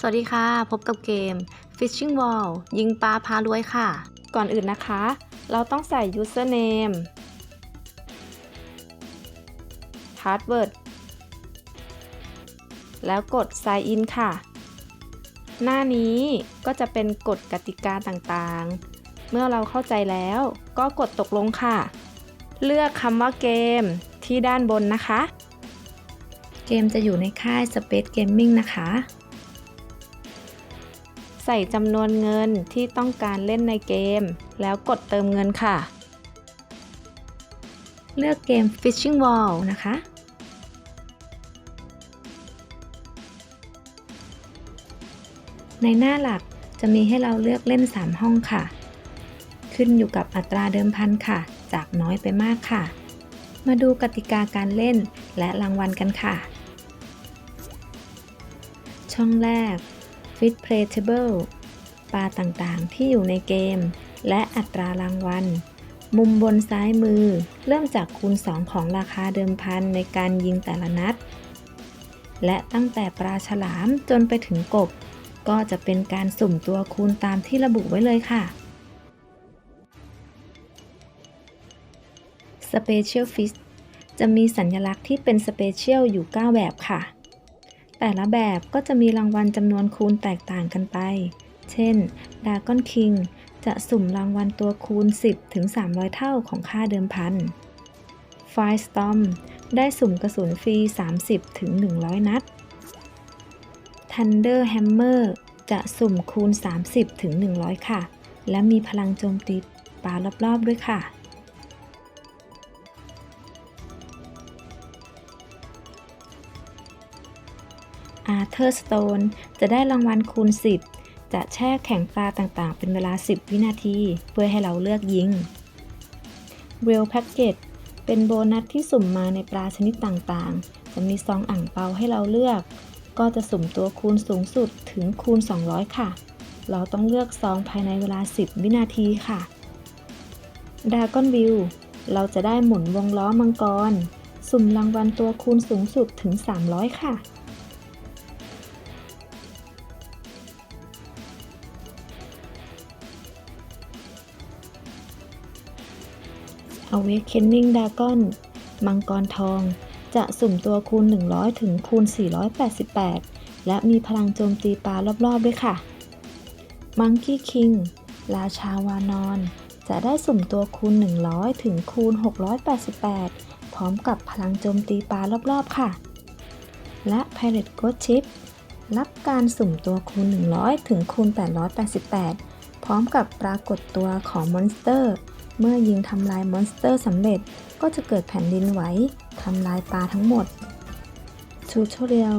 สวัสดีค่ะ พบกับเกม Fishing Wall ยิงปลาพารวยค่ะ ก่อนอื่นนะคะ เราต้องใส่ username password แล้วกด sign in ค่ะ หน้านี้ก็จะเป็นกฎกติกาต่างๆ เมื่อเราเข้าใจแล้วก็กดตกลงค่ะ เลือกคำว่าเกมที่ด้านบนนะคะ เกมจะอยู่ในค่าย Space Gaming นะคะ ใส่จำนวนเงินที่ต้องการเล่นในเกม แล้วกดเติมเงินค่ะ เลือกเกม Fishing Wall นะคะ ในหน้าหลักจะมีให้เราเลือกเล่น 3 ห้องค่ะ ขึ้นอยู่กับอัตราเดิมพันค่ะ จากน้อยไปมากค่ะ มาดูกติกาการเล่นและรางวัลกันค่ะ ช่องแรก Fit Play Table ปลาต่างๆ ที่อยู่ในเกม และอัตรารางวัล มุมบนซ้ายมือ เริ่มจากคูณ 2 ของราคาเดิมพันในการยิงแต่ละนัด และตั้งแต่ปลาฉลามจนไปถึงกบ ก็จะเป็นการสุ่มตัวคูณตามที่ระบุไว้เลยค่ะ Special Fish จะมีสัญลักษณ์ที่เป็น Special อยู่ 9 แบบค่ะ แต่ละแบบก็จะมีรางวัลจำนวนคูณแตกต่างกันไป เช่น d a g o n King จะสุ่มรางวัลตัวคูณ 10 ถึง 300 เท่าของค่าเดิมพัน Firestorm ได้สุ่มกระสุนฟรี 30 ถึง 100 นัด Thunder Hammer จะสุ่มคูณ 30 ถึง 100 ค่ะ และมีพลังโจมตีปลารอบๆด้วยค่ะ Arthur Stone จะได้รางวัลคูณ 10 จะแช่แข็งปลาต่างๆ เป็นเวลา 10 วินาที เพื่อให้เราเลือกยิง Real Package เป็นโบนัสที่สุ่มมาในปลาชนิดต่างๆ จะมีซองอ่างเปาให้เราเลือก ก็จะสุ่มตัวคูณสูงสุดถึงคูณ 200 ค่ะ เราต้องเลือกซองภายในเวลา 10 วินาทีค่ะ Dragon View เราจะได้หมุนวงล้อมังกร สุ่มรางวัลตัวคูณสูงสุดถึง 300 ค่ะ Awakening Dragon มังกรทอง จะสุ่มตัวคูณ 100 ถึงคูณ 488 และมีพลังโจมตีปลารอบๆด้วยค่ะ Monkey King ราชาวานอน จะได้สุ่มตัวคูณ 100 ถึงคูณ 688 พร้อมกับพลังโจมตีปลารอบๆค่ะ และ Pirate Ghost Ship รับการสุ่มตัวคูณ 100 ถึงคูณ 888 พร้อมกับปรากฏตัวของมอนสเตอร์ เมื่อยิงทำลายมอนสเตอร์สำเร็จก็จะเกิดแผ่นดินไหวทำลายปลาทั้งหมดทูทอเรียล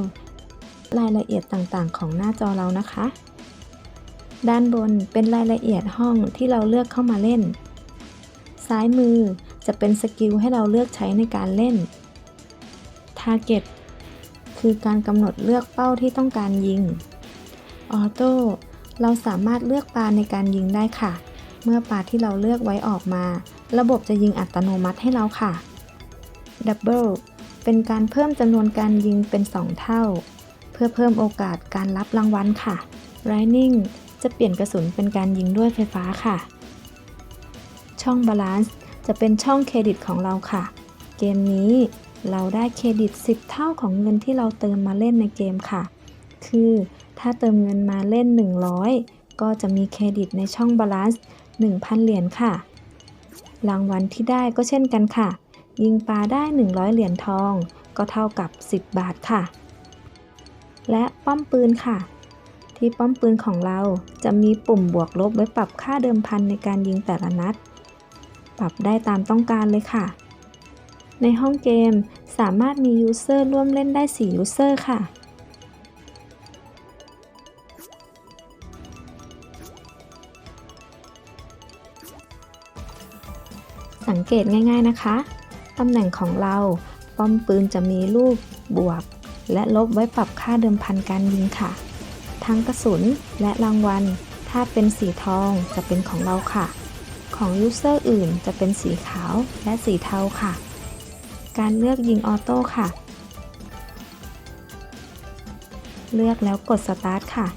รายละเอียดต่างๆ ของหน้าจอเรานะคะ ด้านบนเป็นรายละเอียดห้องที่เราเลือกเข้ามาเล่น ซ้ายมือจะเป็นสกิลให้เราเลือกใช้ในการเล่น Target คือการกำหนดเลือกเป้าที่ต้องการยิงออโต้เราสามารถเลือกปลาในการยิงได้ค่ะ เมื่อปลาที่เราเลือกไว้ออกมา ระบบจะยิงอัตโนมัติให้เราค่ะ Double เป็นการเพิ่มจำนวนการยิงเป็น 2 เท่า เพื่อเพิ่มโอกาสการรับรางวัลค่ะ Lightning จะเปลี่ยนกระสุนเป็นการยิงด้วยไฟฟ้าค่ะ ช่อง Balance จะเป็นช่องเครดิตของเราค่ะ เกมนี้เราได้เครดิต 10 เท่าของเงินที่เราเติมมาเล่นในเกมค่ะ คือถ้าเติมเงินมาเล่น 100 ก็จะมีเครดิตในช่อง Balance 1,000 เหรียญค่ะ รางวัลที่ได้ก็เช่นกันค่ะ ยิงปลาได้ 100 เหรียญทอง ก็เท่ากับ 10 บาทค่ะ และป้อมปืนค่ะ ที่ป้อมปืนของเราจะมีปุ่มบวกลบไว้ปรับค่าเดิมพันในการยิงแต่ละนัด ปรับได้ตามต้องการเลยค่ะ ในห้องเกมสามารถมียูเซอร์ร่วมเล่นได้ 4 ยูเซอร์ค่ะ เกตง่าย ๆนะคะ ตำแหน่งของเรา ป้อมปืนจะมีรูปบวก และลบไว้ปรับค่าเดิมพันการยิงค่ะ ทั้งกระสุนและรางวัล ถ้าเป็นสีทองจะเป็นของเราค่ะ ของยูเซอร์อื่นจะเป็นสีขาวและสีเทาค่ะ การเลือกยิงออโต้ค่ะ เลือกแล้วกดสตาร์ทค่ะ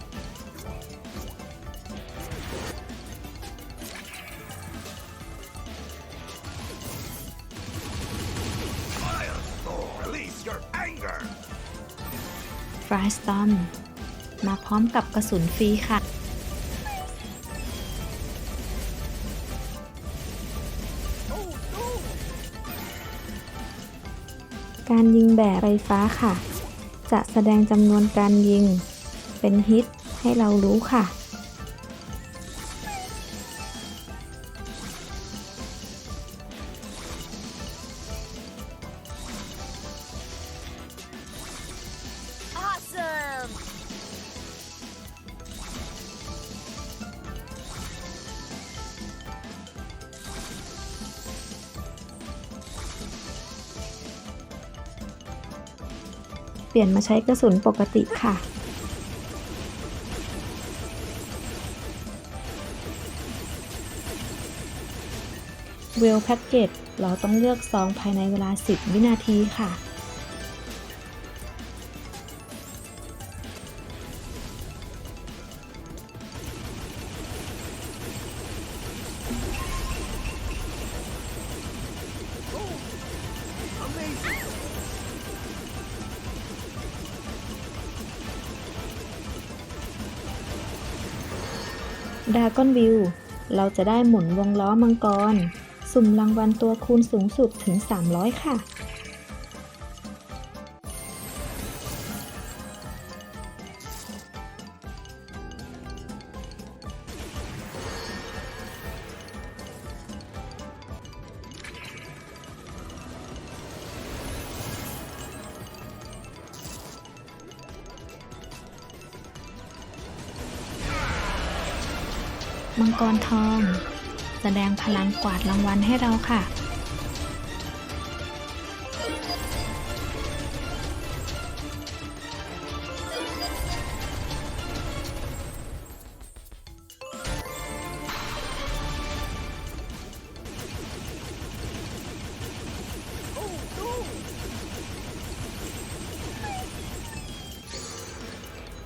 f r y Storm มาพร้อมกับกระสุนฟรีค่ะ การยิงแบบไฟฟ้าค่ะ จะแสดงจำนวนการยิง เป็นฮิตให้เรารู้ค่ะ เปลี่ยนมาใช้กระสุนปกติค่ะ เวลแพ็กเกจเราต้องเลือกซองภายในเวลา 10 วินาทีค่ะ ดากอนวิว เราจะได้หมุนวงล้อมังกร สุ่มรางวัลตัวคูณสูงสุดถึง 300 ค่ะ มังกรทอง แสดงพลังกวาดรางวัลให้เราค่ะ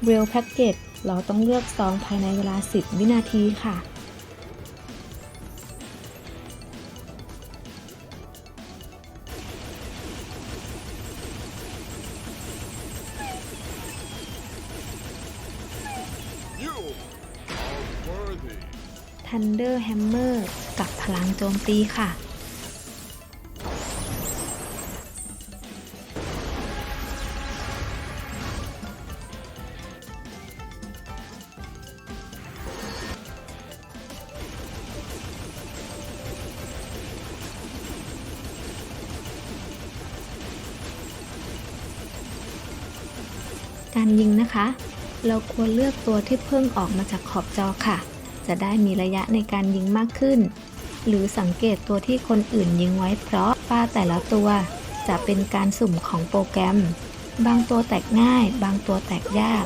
เวลแพ็กเกจ เราต้องเลือกซองภายในเวลา 10 วินาทีค่ะ You are worthy. Thunder Hammer กับพลังโจมตีค่ะ การยิงนะคะ เราควรเลือกตัวที่เพิ่งออกมาจากขอบจอค่ะ จะได้มีระยะในการยิงมากขึ้น หรือสังเกตตัวที่คนอื่นยิงไว้เพราะป้าแต่ละตัวจะเป็นการสุ่มของโปรแกรม บางตัวแตกง่าย บางตัวแตกยาก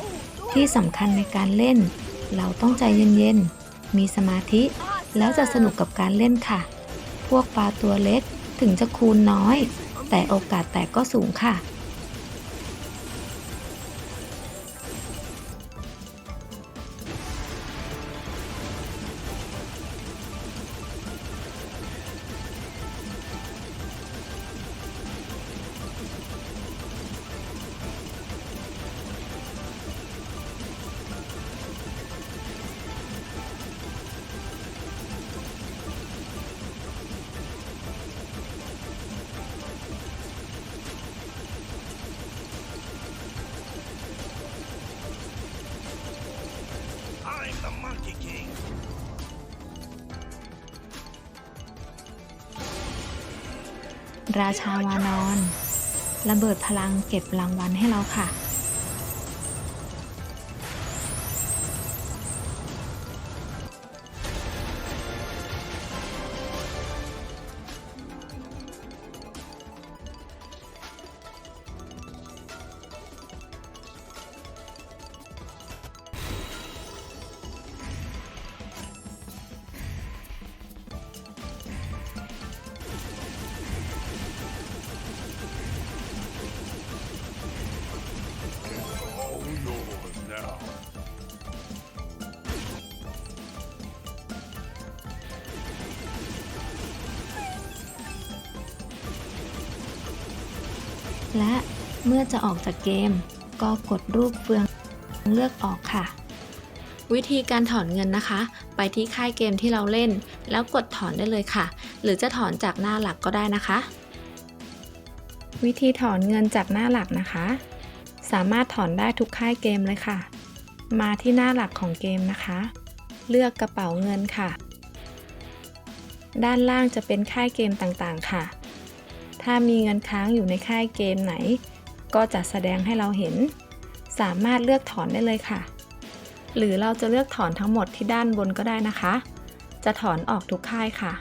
ที่สำคัญในการเล่น เราต้องใจเย็นๆ มีสมาธิ แล้วจะสนุกกับการเล่นค่ะ พวกปลาตัวเล็กถึงจะคูณน้อย แต่โอกาสแตกก็สูงค่ะ the Monkey King. ราชาวานอนระเบิดพลังเก็บรางวัลให้เราค่ะ และเมื่อจะออกจากเกม ก็กดรูปเฟืองเลือกออกค่ะ วิธีการถอนเงินนะคะ ไปที่ค่ายเกมที่เราเล่น แล้วกดถอนได้เลยค่ะ หรือจะถอนจากหน้าหลักก็ได้นะคะ วิธีถอนเงินจากหน้าหลักนะคะ สามารถถอนได้ทุกค่ายเกมเลยค่ะ มาที่หน้าหลักของเกมนะคะ เลือกกระเป๋าเงินค่ะ ด้านล่างจะเป็นค่ายเกมต่างๆค่ะ ถ้ามีเงินค้างอยู่ในค่ายเกมไหน ก็จะแสดงให้เราเห็น สามารถเลือกถอนได้เลยค่ะ หรือเราจะเลือกถอนทั้งหมดที่ด้านบนก็ได้นะคะ จะถอนออกทุกค่ายค่ะ